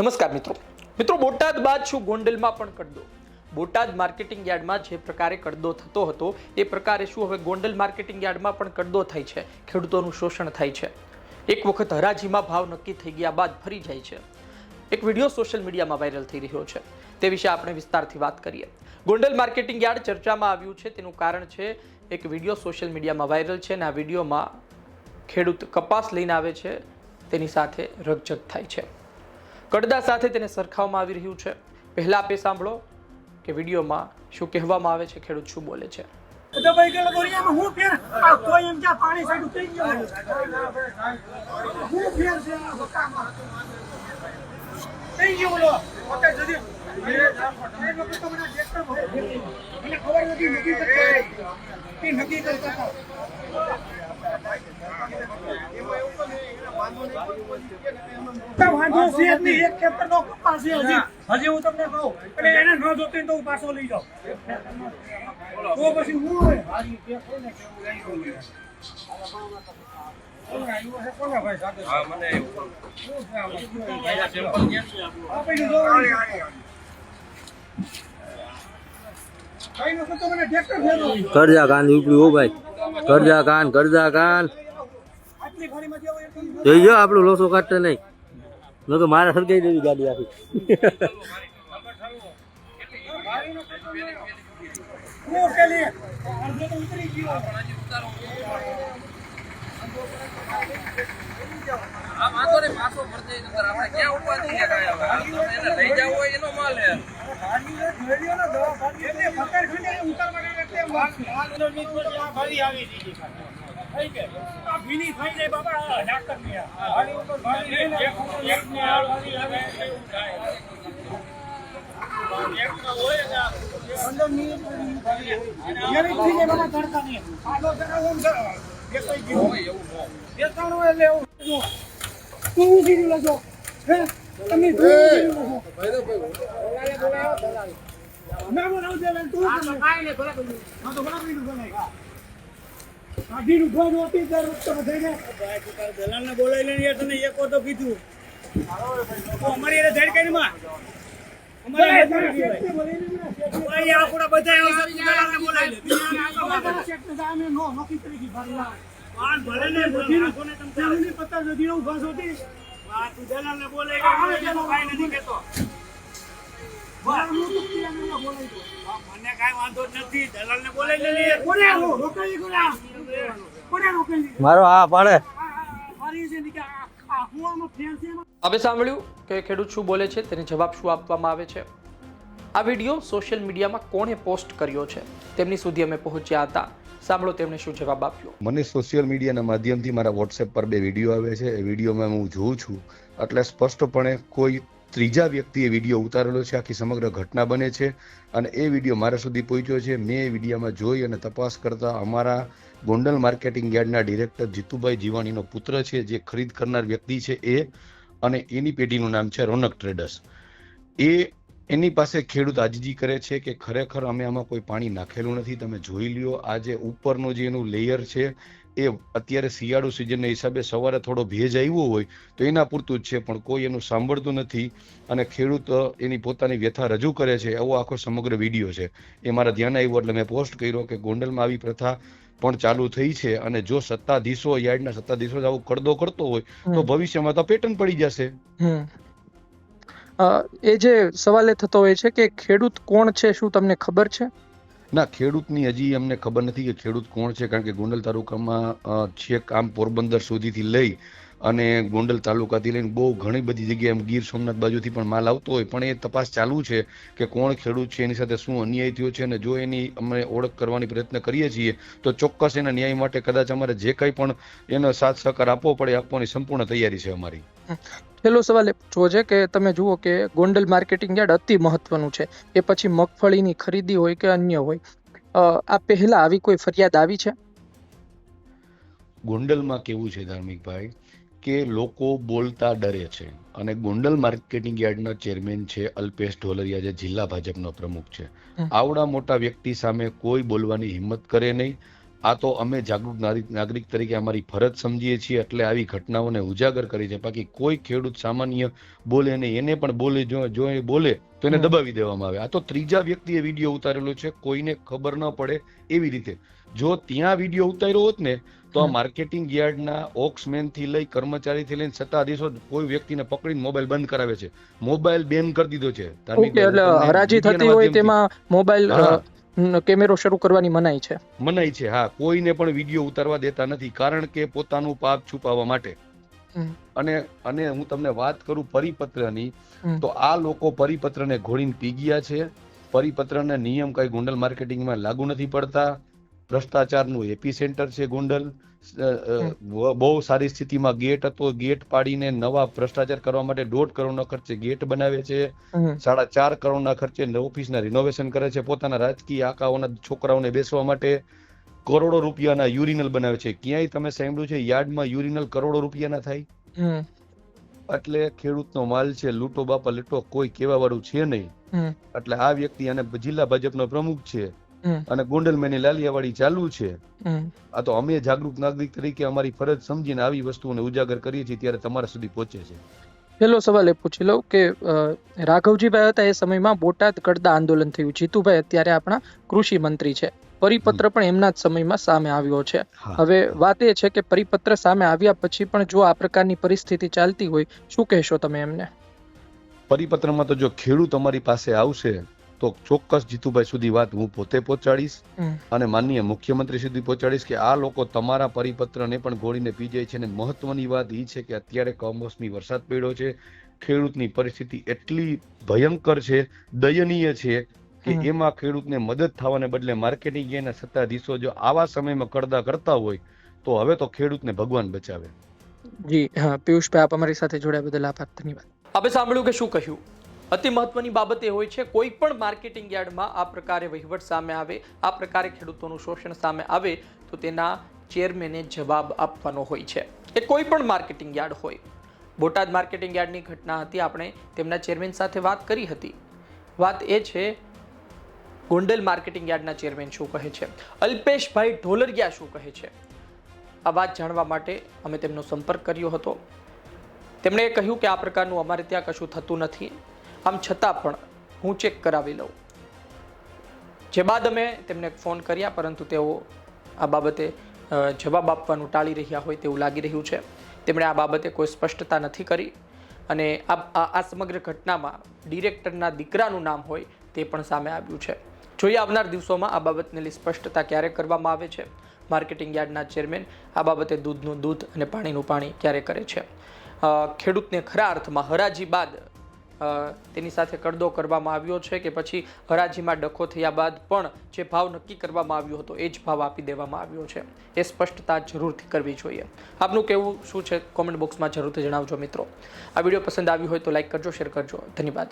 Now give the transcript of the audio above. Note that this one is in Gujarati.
નમસ્કાર મિત્રો. મિત્રો, બોટાદ બાદ શું ગોંડલમાં પણ કડદો? બોટાદ માર્કેટિંગ યાર્ડમાં જે પ્રકારે કડદો થતો હતો, એ પ્રકારે શું હવે ગોંડલ માર્કેટિંગ યાર્ડમાં પણ કડદો થાય છે? ખેડૂતોનું શોષણ થાય છે. એક વખત હરાજીમાં ભાવ નક્કી થઈ ગયા બાદ ફરી જાય છે. એક વીડિયો સોશિયલ મીડિયામાં વાયરલ થઈ રહ્યો છે. તે વિશે આપણે વિસ્તારથી વાત કરીએ. ગોંડલ માર્કેટિંગ યાર્ડ ચર્ચામાં આવ્યું છે. તેનું કારણ છે, એક વીડિયો સોશિયલ મીડિયામાં વાયરલ છે અને આ વિડીયોમાં ખેડૂત કપાસ લઈને આવે છે. તેની સાથે રગજગ થાય છે. કડદા સાથે તેને સરખાવવામાં આવી રહ્યું છે પહેલા આપે સાંભળો કે વિડીયોમાં શું કહેવામાં આવે છે ખેડૂત શું બોલે છે દબાઈ ગયેલા દોરિયામાં હું ફેર આ કોઈ એમ જ્યાં પાણી સાઈડ થઈ ગયું હું ફેર છે આ બકામાં? થઈ ગયું બોલો અત્યાર સુધી એ લોકો તો. મને ખબર નથી નક્કી કરતા નક્કી કરતા હતા. તો વાંધો છે જ નહીં. એક ખેતરનો કપાસ છે હજી. હજી હું તમને કહું અને એને ન જોતી તો હું પાછો લઈ જાઉં. તો પછી હું હોય? કરજા કાન ઉપડ્યું હો ભાઈ. કરજા કાન કરજા કાન જોઈ જો આપણું લોસો કાઢતો નહીં. ન તો મારે સરકાઈ દેવી ગાડી આખી. હું છે તમે છે. ને માલની તો બોલાવ દે તું કાઈ ને ભલા કરી હા તો ભલા કરી ભલા આધી નું ફોન હોતી દર વખતે બધાને ભાઈ દલાલ ને બોલાવી લઈને યાર તને એક વાર તો કીધું અમારી એને ધેડ કરી માં આપણા બધા આવશે તું દલાલ ને બોલાવી લે શેઠ ને સામે નો નોકી તરીકે ભાઈ પાન ભલે ને બધી નું કોને તમ તારે પત્તા નદી નું ઘાસ હોતી. આ તું દલાલ ને બોલાવી નથી કેતો મને કાઈ વાંધો નથી. દલાલ ને બોલાવી લે કોને રોકાઈ ગયો કોને રોકાઈ મારો હા પાડે. મારી છે ને કે આ આ હું આમાં ફેર છે એમાં? હવે સાંભળ્યું કે ખેડૂત શું બોલે છે? તેને જવાબ શું આપવામાં આવે છે? આ વીડિયો સોશિયલ મીડિયામાં કોણે પોસ્ટ કર્યો છે? તેમની સુધી અમે પહોંચ્યા હતા. સાંભળો તેમણે શું જવાબ આપ્યો. મને સોશિયલ મીડિયાના માધ્યમથી મારા વોટ્સએપ પર બે વીડિયો આવે છે. એ વિડીયોમાં હું જોઉં છું. એટલે સ્પષ્ટપણે કોઈ ત્રીજા વ્યક્તિએ વીડિયો ઉતારેલો છે, આખી સમગ્ર ઘટના બને છે અને એ વીડિયો મારા સુધી પહોંચ્યો છે. મેં એ વિડીયોમાં જોઈ અને તપાસ કરતા અમારા ગોંડલ માર્કેટિંગ યાર્ડના ડિરેક્ટર જીતુભાઈ જીવાણીનો પુત્ર છે, જે ખરીદ કરનાર વ્યક્તિ છે એ અને એની પેઢીનું નામ છે રોનક ટ્રેડર્સ. એ એની પાસે ખેડૂત આજીજી કરે છે કે ખરેખર અમે આમાં કોઈ પાણી નાખેલું નથી. તમે જોઈ લ્યો, આ જે ઉપરનું જે એનું લેયર છે એ અત્યારે શિયાળુ સિઝનના હિસાબે સવારે થોડો ભેજ આવ્યો હોય તો એના પૂરતું જ છે પણ કોઈ એનું સાંભળતું નથી અને ખેડૂત એની પોતાની વ્યથા રજૂ કરે છે એવો આખો સમગ્ર વીડિયો છે. એ મારા ધ્યાન આવ્યું એટલે મેં પોસ્ટ કર્યો કે ગોંડલમાં આવી પ્રથા પણ ચાલુ થઈ છે અને જો સત્તાધીશો યાર્ડના સત્તાધીશો આવો કરદો કરતો હોય તો ભવિષ્યમાં તો પેટર્ન પડી જશે. એ જે સવાલ એ થતો હોય છે કે ખેડૂત કોણ છે શું તમને ખબર છે? ના, ખેડૂતની હજી અમને ખબર નથી કે ખેડૂત કોણ છે, કારણ કે ગોંડલ તાલુકામાં છેક આમ પોરબંદર સુધીથી લઈ અને ગોંડલ તાલુકાથી લઈને બહુ ઘણી બધી જગ્યાએ ગીર સોમનાથ બાજુથી પણ માલ આવતો હોય, પણ એ તપાસ ચાલુ છે કે કોણ ખેડૂત છે, એની સાથે શું અન્યાય થયો છે અને જો એની અમે ઓળખ કરવાની પ્રયત્ન કરીએ છીએ, તો ચોક્કસ એના ન્યાય માટે કદાચ અમારે જે કંઈ પણ એનો સાથ સહકાર આપવો પડે આપવાની સંપૂર્ણ તૈયારી છે અમારી. છેલ્લો સવાલ એ પૂછવો છે કે તમે જુઓ કે ગોંડલ માર્કેટિંગ યાર્ડ અતિ મહત્વનું છે. એ પછી મગફળીની ખરીદી હોય કે અન્ય હોય આ પહેલા આવી કોઈ ફરિયાદ આવી છે? ગોંડલમાં કેવું છે ધાર્મિકભાઈ કે લોકો બોલતા ડરે છે અને ગોંડલ માર્કેટિંગ યાર્ડના ચેરમેન છે અલ્પેશ ઢોલરિયા જે જિલ્લા ભાજપનો પ્રમુખ છે. આવડા મોટા વ્યક્તિ સામે કોઈ બોલવાની હિંમત કરે નહીં આ તો અમે જાગૃત નાગરિક તરીકે અમારી ફરજ સમજીએ છીએ એટલે આવી ઘટનાઓને ઉજાગર કરી છે. બાકી કોઈ ખેડૂત સામાન્ય બોલે નહીં એને પણ બોલે જો જો એ બોલે તો એને દબાવી દેવામાં આવે. આ તો ત્રીજા વ્યક્તિએ વીડિયો ઉતારેલો છે કોઈને ખબર ન પડે એવી રીતે. જો ત્યાં વીડિયો ઉતાર્યો હોત ને તો આ માર્કેટિંગ યાર્ડના ઓક્સમેનથી લઈ કર્મચારીથી લઈને સત્તાધીશો કોઈ વ્યક્તિને પકડીને મોબાઈલ બંધ કરાવે છે. મોબાઈલ બેન કરી દીધો છે. એટલે હરાજી થતી હોય તેમાં મોબાઈલ. કેમેરો શરૂ કરવાની મનાઈ છે. મનાઈ છે હા. કોઈને પણ વીડિયો ઉતારવા દેતા નથી કારણ કે પોતાનું પાપ છુપાવવા માટે. અને અને હું તમને વાત કરું પરિપત્રની. તો આ લોકો પરિપત્રને ઘોડીને પી ગયા છે. પરિપત્રને નિયમ કઈ ગોંડલ માર્કેટિંગમાં લાગુ નથી પડતા. ભ્રષ્ટાચારનું એપી સેન્ટર છે ગોંડલ. બહુ સારી સ્થિતિમાં ગેટ હતો ગેટ પાડીને નવા ભ્રષ્ટાચાર કરવા માટે દોઢ કરોડના ખર્ચે ગેટ બનાવે છે. સાડા ચાર કરોડના ખર્ચે ઓફિસના રિનોવેશન કરે છે. પોતાના રાજકીય આકાઓના છોકરાઓને બેસવા માટે કરોડો રૂપિયાના યુરિનલ બનાવે છે. ક્યાંય તમે સાંભળ્યું છે યાર્ડમાં યુરિનલ કરોડો રૂપિયાના થાય. એટલે ખેડૂતનો માલ છે લૂંટો બાપા લૂંટો કોઈ કેવા વાળું છે નહીં. એટલે આ વ્યક્તિ અને જિલ્લા ભાજપનો પ્રમુખ છે. અને ગોંડલમેની લાલિયાવાડી ચાલુ છે. આ તો અમે જાગૃત નાગરિક તરીકે અમારી ફરજ સમજીને આવી વસ્તુઓને ઉજાગર કરીએ છીએ ત્યારે તમારા સુધી પહોંચે છે. પેલો સવાલ એ પૂછી લઉં કે રાઘવજીભાઈ હતા એ સમયમાં બોટાદ કડદા આંદોલન થયું. જીતુભાઈ અત્યારે આપણા કૃષિ મંત્રી છે. પરિપત્ર પણ એમના જ સમયમાં સામે આવ્યો છે. હવે વાત એ છે કે પરિપત્ર સામે આવ્યા પછી પણ જો આ પ્રકારની પરિસ્થિતિ ચાલતી હોય શું કહેશો તમે એમને? પરિપત્રમાં તો જો ખેડૂત અમારી પાસે આવશે તો ચોક્કસ જીતુભાઈ સુધી વાત હું પોતે પહોંચાડીશ અને માનનીય મુખ્યમંત્રી સુધી પહોંચાડીશ કે આ લોકો તમારા પરિપત્રને પણ ગોળીને પી જાય છે અને મહત્વની વાત એ છે કે અત્યારે કમોસમી વરસાદ પડ્યો છે ખેડૂતની પરિસ્થિતિ એટલી ભયંકર છે દયનીય છે કે. એમાં ખેડૂતને મદદ થવાને બદલે માર્કેટિંગ એના સત્તાધીશો જો આવા સમયમાં કડદા કરતા હોય તો હવે તો ખેડૂતને ભગવાન બચાવે. જી હા પિયુષભાઈ આપ અમારી સાથે જોડાયા બદલ આભાર ધન્યવાદ. આપણે સાંભળ્યું કે શું કહ્યું? અતિ મહત્વની બાબત એ હોય છે, કોઈ પણ માર્કેટિંગ યાર્ડમાં આ પ્રકારે વહીવટ સામે આવે, આ પ્રકારે ખેડૂતોનું શોષણ સામે આવે, તો તેના ચેરમેને જવાબ આપવાનો હોય છે. એ કોઈ પણ માર્કેટિંગ યાર્ડ હોય. બોટાદ માર્કેટિંગ યાર્ડની ઘટના હતી, આપણે તેમના ચેરમેન સાથે વાત કરી હતી. વાત એ છે, ગોંડલ માર્કેટિંગ યાર્ડના ચેરમેન શું કહે છે? અલ્પેશભાઈ ઢોલરિયા શું કહે છે? આ વાત જાણવા માટે અમે તેમનો સંપર્ક કર્યો હતો. તેમણે કહ્યું કે આ પ્રકારનું અમારે ત્યાં કશું થતું નથી. આમ છતાં પણ હું ચેક કરાવી લઉં. જે બાદ અમે તેમને ફોન કર્યા, પરંતુ તેઓ આ બાબતે જવાબ આપવાનું ટાળી રહ્યા હોય તેવું લાગી રહ્યું છે. તેમણે આ બાબતે કોઈ સ્પષ્ટતા નથી કરી અને આ સમગ્ર ઘટનામાં ડિરેક્ટરના દીકરાનું નામ હોય તે પણ સામે આવ્યું છે. જોઈએ આવનાર દિવસોમાં આ બાબતને સ્પષ્ટતા ક્યારે કરવામાં આવે છે? માર્કેટિંગ યાર્ડના ચેરમેન આ બાબતે દૂધનું દૂધ અને પાણીનું પાણી ક્યારે કરે છે? ખેડૂતને ખરા અર્થમાં હરાજી બાદ તેની સાથે કરદો કરવામાં આવ્યો છે કે પછી હરાજીમાં ડખો થયા બાદ પણ જે ભાવ નક્કી કરવામાં આવ્યો હતો, એ જ ભાવ આપી દેવામાં આવ્યો છે. એ સ્પષ્ટતા જરૂરથી કરવી જોઈએ. આપનું કહેવું શું છે? કોમેન્ટ બોક્સમાં જરૂરથી જણાવજો મિત્રો. આ વીડિયો પસંદ આવ્યો હોય તો લાઈક કરજો, શેર કરજો. ધન્યવાદ.